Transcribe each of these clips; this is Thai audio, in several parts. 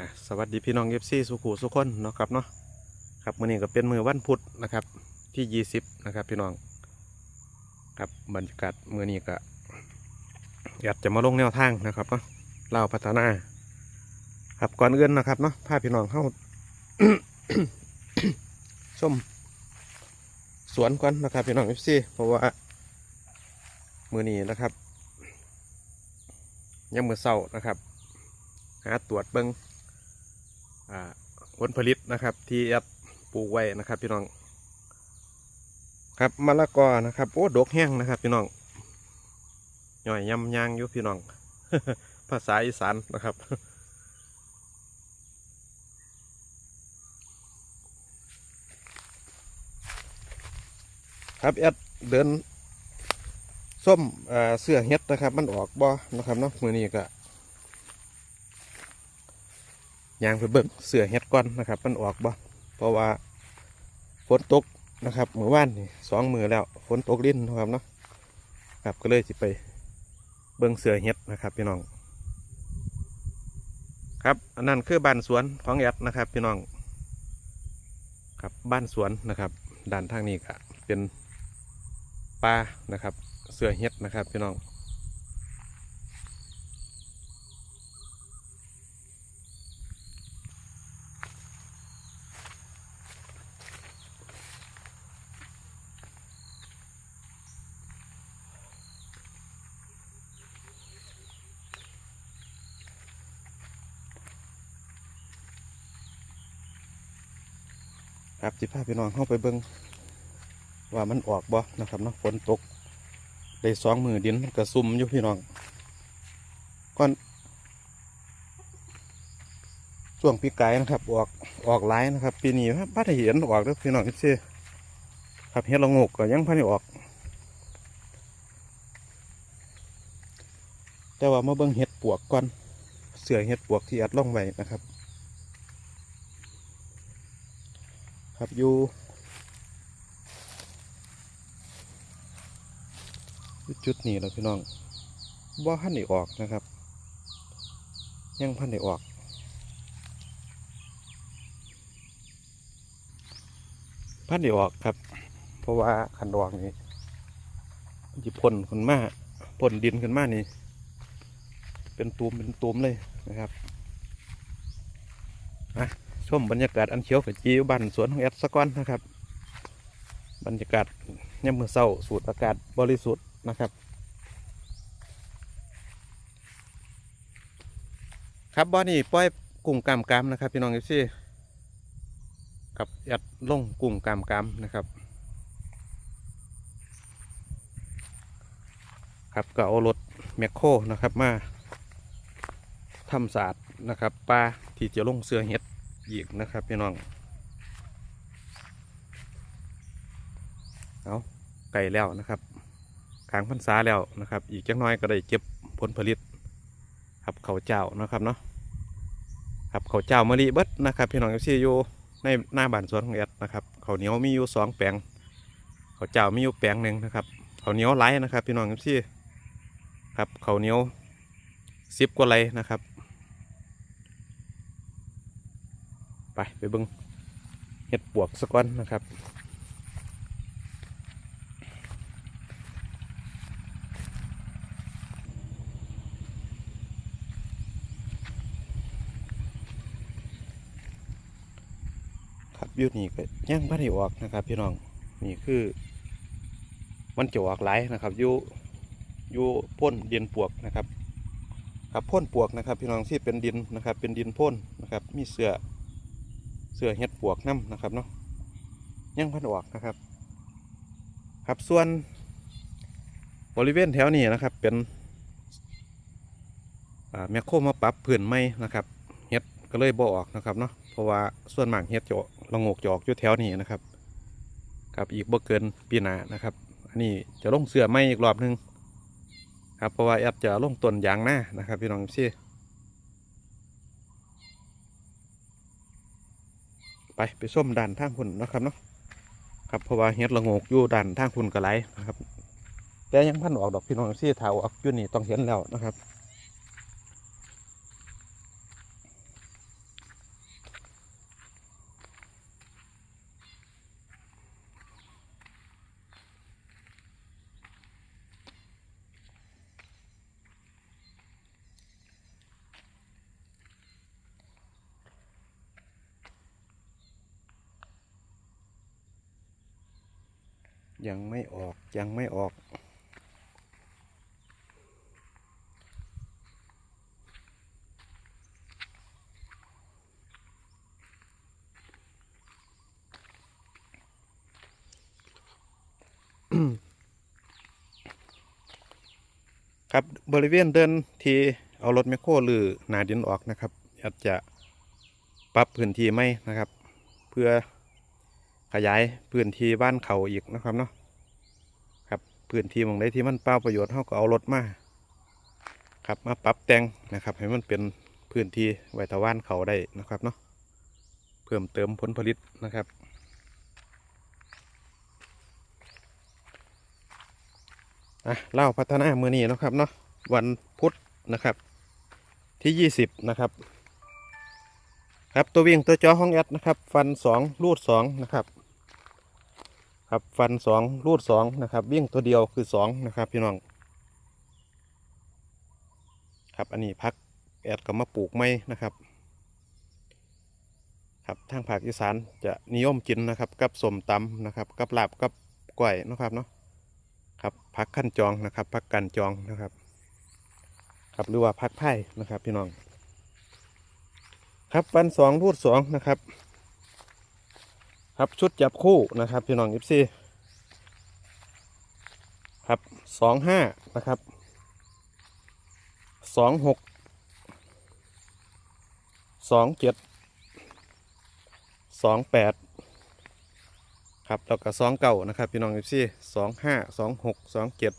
อะสวัสดีพี่น้องเอฟซีสุขุสุขคนเนาะครับเนาะครับมื้อนี้ก็เป็นมือวันพุธนะครับที่20นะครับพี่น้องครับบรรยากาศมื้อนี้ก็อยากจะมาลงแนวทางนะครับเนาะเล่าพัฒนาครับก่อนอื่นนะครับเนาะพาพี่น้องเข้าชมสวนก่อนนะครับพี่น้องเอฟซีเพราะว่ามื้อนี้นะครับยังมือเศร้านะครับ หาตรวจเบิงอ่า ผลผลิตนะครับที่แอดปลูกไว้นะครับ พี่น้อง ครับมะละกอนะครับโอ้ดกแห้งนะครับ พี่น้องย่อยยำยางอยู่พี่น้อง ภาษาอีสานนะครับครับแอดเดินส้มเอ่อเสื้อเฮ็ดนะครับ มันออกบ่นะครับเนาะมือนี้ก็ ยางไปเบิ่งเสือเฮ็ดก้อนนะครับ มันออกบ่เพราะว่าฝนตกนะครับเมื่อวานนี่สองมือแล้วฝนตกลิ้นนะครับเนาะครับก็เลยสิไปเบิ่งเสือเฮ็ดนะครับพี่น้อง ครับอันนั้นคือบ้านสวนของแอดนะครับ พี่น้อง ครับบ้านสวนนะครับด้านทางนี้ก็เป็นป่านะครับ เสือเฮ็ดนะครับ พี่น้อง ครับสิพาพี่น้องเข้าไปเบิ่งว่ามันออกบ่นะครับเนาะฝนตกได้สองมือดินมันกระซุ่มอยู่พี่น้องก่อนช่วงปีกายนะครับ ออกออกหลายนะครับ ปีนี้บ้านเห็นออกแล้วพี่น้องเอฟซีครับเฮ็ดละงกก็ยังพันได้ออก แต่ว่ามาเบิ่งเห็ดปวกก่อนเสือเห็ดปวกที่อัดล่องไว้นะครับ ครับอยู่จุดนี้แล้วพี่น้องบ่พันได้ออกนะครับ ยังพันได้ออก พันได้ออกครับ เพราะว่าขันดอกนี้จะพ่นขึ้นมาพ่นดินขึ้นมานี่ เป็นตูมเป็นตูมเลยนะครับอะ มบรรยากาศอันเขียวขจีบ้านสวนของแอดสกอนนะครับ บรรยากาศยามมือเศร้าสูดอากาศบริสุทธิ์นะครับ ครับบ่อนี่ปล่อยกุ้งกามกามนะครับ พี่น้องเอฟซีกับแอดลงกุ้งกามกามนะครับครับก็เอารถแมคโครนะครับมาทำสะอาดนะครับปลาที่จะลงเสือเห็ด อีกนะครับพี่น้อง เอาไก่แล้วนะครับขางพรรษาแล้วนะครับ อีกจักน้อยก็ได้เก็บผลผลิต ครับเขาเจ้านะครับเนาะครับเขาเจ้ามะลิเบิดนะครับ พี่น้องเอฟซีอยู่ในหน้าบ้านสวนของแอดนะครับเขาเหนียวมีอยู่สองแปลงเขาเจ้ามีอยู่แปลงหนึ่งนะครับเขาเหนียวไหลนะครับ พี่น้องเอฟซีครับเขาเหนียวสิบกว่าไรนะครับ ไปไปเบิ้งเห็ดปวกสักก้อนนะครับครับอยูนี่ก็ย่างพันธุ์ออกนะครับ พี่น้องนี่คือ มันจะออกหลายนะครับยูยูพ่นดินปวกนะครับครับพ่นปวกนะครับ พี่น้องที่เป็นดินนะครับ เป็นดินพ่นนะครับ มีเสือ เสื้อเห็ดปวกน้ำนะครับเนาะยังพันออกนะครับ ครับส่วนบริเวณแถวนี้นะครับ เป็นอ่าแมคโครมาปรับพื้นไม้นะครับเห็ดก็เลยบ่ออกนะครับเนาะเพราะว่าส่วนมากเห็ดจะออกละโงกจะออกอยู่แถวนี้นะครับครับอีกบ่เกินปีหน้านะครับ อันนี้จะลงเสื้อไม้อีกรอบหนึงครับเพราะว่าแอดจะลงต้นยางหน้านะครับพี่น้องพี่ ไปไปส้มดันทางคุณนะครับเนาะครับเพราะว่าเฮ็ดละงกอยู่ดันทางคุณกระไรนะครับแต่ยังพันออกดอกพี่น้องซี่ถาวออกอยู่นี่ต้องเห็นแล้วนะครับ ยังไม่ออกยังไม่ออก ครับบริเวณเดินที่เอารถแมคโครหรือนาดินออกนะครับอาจจะปรับพื้นที่ไหมนะครับ เพื่อ ขยายพื้นที่บ้านเขาอีกนะครับเนาะครับพื้นที่หมองใดที่มันเปล่าประโยชน์เขาก็เอารถมาครับมาปรับแต่งนะครับ ให้มันเป็นพื้นที่ไว้ตะวันเขาได้นะครับเนาะเพิ่มเติมผลผลิตนะครับอะเล่าพัฒนามือนี้นะครับเนาะวันพุธนะครับที่ 20 นะครับ ครับตัววิ่งตัวจอห้องแอดนะครับ ฟัน 2 รูด 2 นะครับ ครับฟัน2รูด2นะครับวิ่งตัวเดียวคือ2นะครับพี่น้องครับอันนี้พักแอดก็มาปลูกไม้นะครับ ครับทางภาคอีสานจะนิยมกินนะครับ กับสมตำนะครับ กับลาบกับก้อยนะครับเนาะครับพักขั้นจองนะครับพักกันจองนะครับ ครับหรือว่าพักไพ่นะครับพี่น้อง ครับวันสองพูดสองนะครับ ครับชุดจับคู่นะครับพี่น้องยิปซีครับสองห้านะครับสองหกสองเจ็ดสองแปดครับแล้วก็สองเก้านะครับพี่น้องเอฟซีสองห้าสองหกสองเจ็ด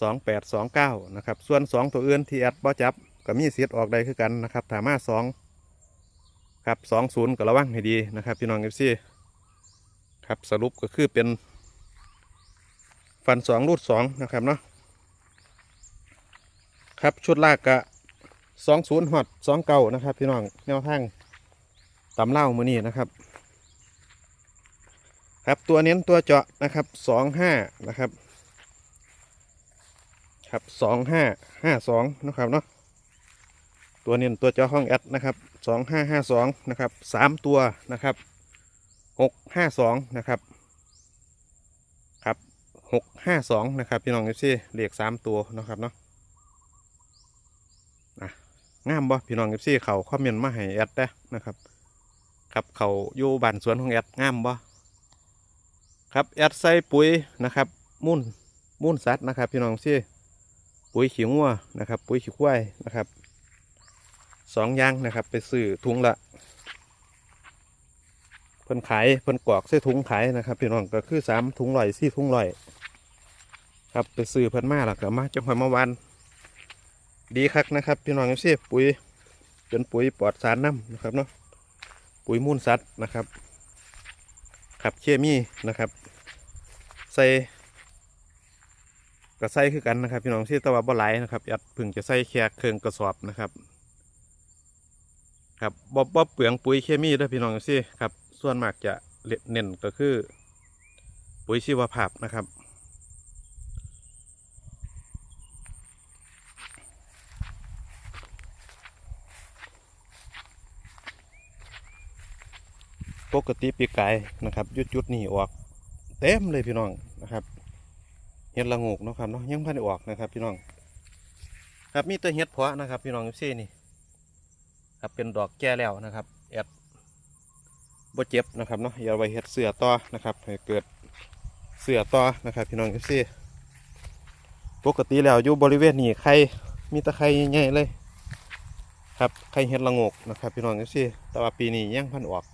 สองแปดสองเก้านะครับ ส่วนสองตัวอื่นที่แอดบ่จับก็มีเสิทธิ์ออกได้คือกันนะครับถามาสอง ครับสองศูนย์ก็ระวังให้ดีนะครับพี่น้องเอฟซีครับสรุปก็คือเป็นฟันสองรูดสองนะครับเนาะครับชุดลากกะสองศูนย์หอดสองเก้านะครับ พี่น้องแนวทางตำเล่ามือนี้นะครับ ครับตัวเน้นตัวเจาะนะครับสองห้านะครับ ครับสองห้าห้าสองนะครับเนาะ ตัวเน้นตัวเจาห้องแอดนะครับสองห้าห้าสองนะครับสามตัวนะครับหกห้าสองนะครับครับหกห้าสองนะครับพี่น้องเอฟซีเลขสามตัวนะครับเนาะอะงามบ่พี่น้องเอฟซีเขาคอมเมนต์มาให้แอดได้นะครับ ครับเขาอยู่บ้านสวนของแอดงามบ่ครับแอดใส่ปุ๋ยนะครับมุ่นมุ่นสัตว์นะครับ พี่น้องซี่ปุ๋ยขี้งัวนะครับ ปุ๋ยขี้ควายนะครับ สองอย่างนะครับ ไปซื้อถุงละเพิ่นขายเพิ่นกอกใส่ถุงขายนะครับพี่น้องก็คือสามถุงลอยสี่ถุงลอยครับไปซื้อเพิ่นมาแล้วก็มาจังหอยมาวันดีคักนะครับ พี่น้องซี่ปุ๋ยเป็นปุ๋ยปลอดสารน้ำนะครับเนาะปุ๋ยมูลสัตว์นะครับครับเคมีนะครับ ใส่ก็ใส่คือกันนะครับ พี่น้องที่ตะวันบ่ไหลนะครับแอดพึ่งจะใส่แค่เครื่องกระสอบนะครับ ครับบ่บ่เปลืองปุ๋ยเคมีด้อพี่น้องสิครับ ส่วนมากจะเน้นก็คือ ปุ๋ยชีวภาพนะครับปกติปีกายนะครับยุดยุดนี่ออก เต็มเลยพี่น้องนะครับเห็ดละโงกนะครับเนาะยังพันออกนะครับ พี่น้อง ครับมีแต่เห็ดเพาะนะครับ พี่น้องซีนี่ ครับเป็นดอกแก่แล้วนะครับแอดบ่เจ็บนะครับเนาะอย่าไว้เห็ดเสือต่อนะครับให้เกิดเสือต่อนะครับ พี่น้องเอฟซีปกติแล้วอยู่บริเวณนี้ไข่มีแตะไคร่ใหญ่เลยครับไข่เห็ดละงกนะครับ พี่น้องเอฟซีแต่ว่าปีนี้ยังพันออก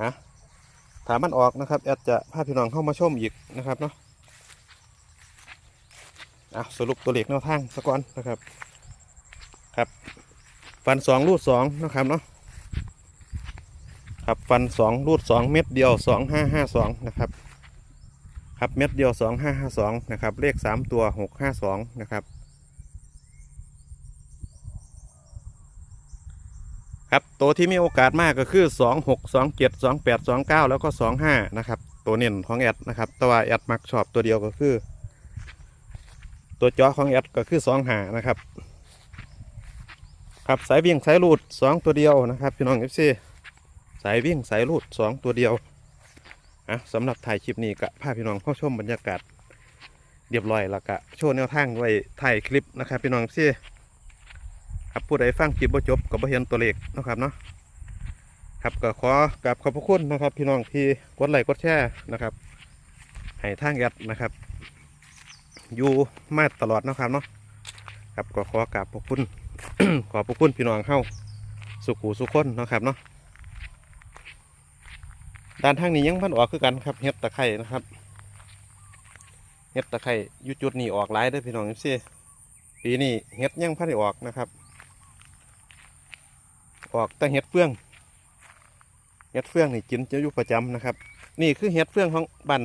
อะถามมันออกนะครับแอดจะพาพี่น้องเข้ามาชมอีกนะครับเนาะอะสรุปตัวเลขแนวทางสะก่อนนะครับครับ ฟันสองรูดสองนะครับเนาะครับฟันสองรูดสองเม็ดเดียวสองห้าห้าสองนะครับครับเม็ดเดียวสองห้าห้าสองนะครับเลขสามตัวหกห้าสองนะครับครับตัวที่มีโอกาสมากก็คือ2 6 2 7 2 8 2 9แปดสองเก้าแล้วก็2 5นะครับตัวเน้นของแอดนะครับแต่ว่าแอดมักชอบตัวเดียวก็คือ ตัวจอของแอดก็คือ2หานะครับ ครับสายวิ่งสายรูด2ตัวเดียวนะครับพี่น้องเอฟซีสายวิ่งสายรูด2ตัวเดียวอะสำหรับถ่ายคลิปนี้ก็พาพี่น้องเข้าชมบรรยากาศเรียบร้อยแล้วก็โชว์แนวทางไว้ถ่ายคลิปนะครับพี่น้องเอฟซีครับผู้ใดฟังคลิปบ่จบก็บ่เห็นตัวเลขนะครับเนาะครับก็ขอกราบขอบพระคุณนะครับ พี่น้องที่กดไลค์กดแชร์นะครับให้ทางแอดนะครับ อยู่มาตลอดนะครับเนาะครับก็ขอกราบขอบคุณ ขอบพระคุณพี่น้องเข้าสุขูสุขคนนะครับเนาะด้านทางนี้ยังพันออกคือกันครับเห็ดตะไคร่นะครับเห็ดตะไคร่อยุจุดนี้ออกหลายเด้พี่น้องสิปีนี้เห็ดยังพันไดออกนะครับ ออกแต่เห็ดเฟืองเห็ดเฟืองนี่กินจะอยู่ประจำนะครับ นี่คือเห็ดเฟืองของบ้าน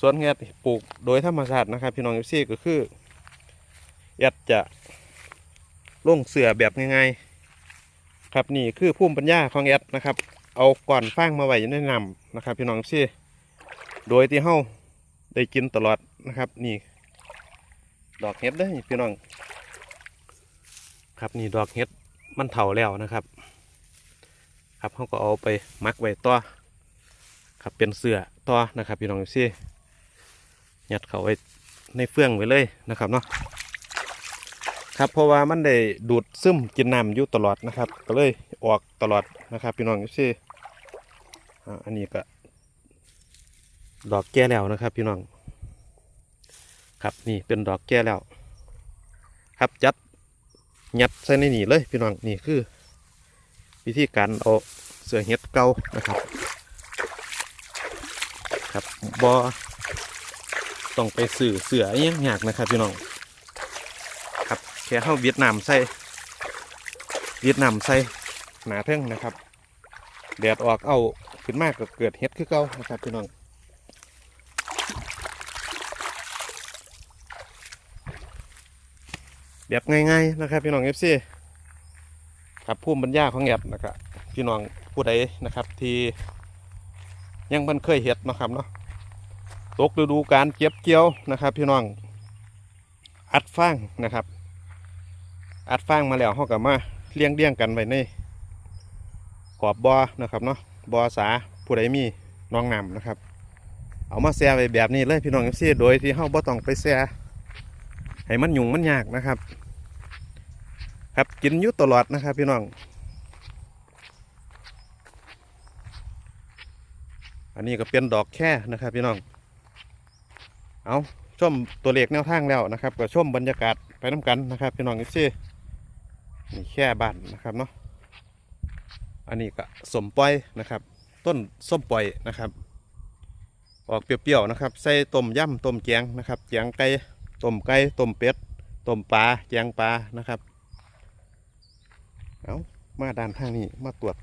สวนเห็ดปลูกโดยธรรมชาตินะครับ พี่น้องสิก็คือแอดจะ ล่งเสือแบบง่ายๆครับนี่คือภูมิปัญญาของแอดนะครับ เอาก่อนฟางมาไว้ในน้ำนะครับ พี่น้องสิโดยที่เฮาได้กินตลอดนะครับนี่ ดอกเห็ดเด้อพี่น้อง ครับนี่ดอกเห็ดมันเถาแล้วนะครับ ครับเขาก็เอาไปมักไว้ต่อครับเป็นเสือต่อนะครับ พี่น้องสิยัดเขาไว้ในเฟืองไว้เลยนะครับเนาะ ครับเพราะว่ามันได้ดูดซึมกินน้ำอยู่ตลอดนะครับ ก็เลยออกตลอดนะครับ พี่น้องสิอ่อันนี้ก็ดอกแก่แล้วนะครับ พี่น้อง ครับนี่เป็นดอกแก่แล้ว ครับจัดยัดใส่ในนี่เลยพี่น้องนี่คือ วิธีการเอาเสือเห็ดเก่านะครับ ครับบอต้องไปสื่อเสือยังยากนะครับ พี่น้อง แค่เข้าเวียดนามใส่เวียดนามใส่หนาเท่งนะครับแดดออกเอาขึ้นมากก็เกิดเห็ดคือเก่านะครับพี่น้องแบบง่ายๆนะครับพี่น้องเอฟซีครับภูมิปัญญาของแอดนะครับพี่น้องผู้ใดนะครับที่ยังมันเคยเห็ดนะครับเนาะตกฤดูการเก็บเกี่ยวนะครับ พี่น้องอัดฟางนะครับ อัดฟางมาแล้วเขากับมาเลี้ยงเลี้ยงกันไว้ในขอบบ่อนะครับเนาะบ่อสาผู้ใดมีน้องนำนะครับ เอามาแช่ไว้แบบนี้เลยพี่น้องเอฟซีโดยที่เขาบ่ต้องไปแช่ให้มันยุ่งมันยากนะครับ ครับกินยู่ตลอดนะครับ พี่น้อง อันนี้ก็เป็นดอกแค่นะครับ พี่น้อง เอาชมตัวเลขแนวทางแล้วนะครับ ก็ชมบรรยากาศไปน้ำกันนะครับ พี่น้องเอีซี่ นี่แค่บ้านนะครับเนาะอันนี้ก็สมปล่อยนะครับ ต้นส้มปล่อยนะครับ ออกเปรี้ยวๆนะครับ ใส่ต้มยำต้มแกงนะครับแกงไก่ต้มไก่ต้มเป็ดต้มปลาแจงปลานะครับเอามาด้านทางนี้มาตรวจ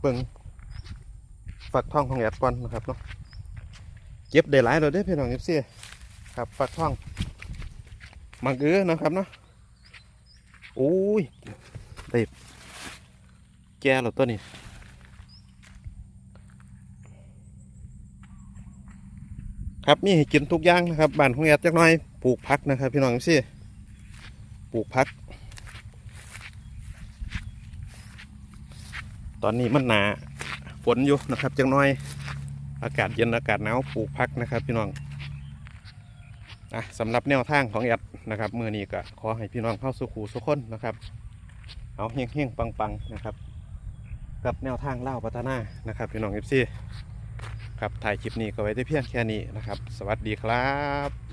เบิ่งฝักทองของแอดก่อนนะครับเนาะเก็บได้หลายเราได้อพี่น้องเอฟซีครับฝักทองมังเอือนะครับเนาะ โอ้ยได้แก่แล้วตัวนี้ครับมีให้กินทุกอย่างนะครับบ้านของแอดจักหน่อยปลูกพักนะครับ พี่น้องเอฟซีปลูกพัก ตอนนี้มันหนาฝนอยู่นะครับจังน้อย อากาศเย็นอากาศหนาวปลูกพักนะครับ พี่น้อง อะสำหรับแนวทางของแอดนะครับมือนี้ก็ขอให้พี่น้องเข้าสู่ขู่สุขคนนะครับ เอาเฮงเฮงๆปังๆนะครับ กับแนวทางเล่าวพัฒนานะครับ พี่น้องเอฟซีครับถ่ายคลิปนี้ก็ไว้ได้เพียงแค่นี้นะครับ สวัสดีครับ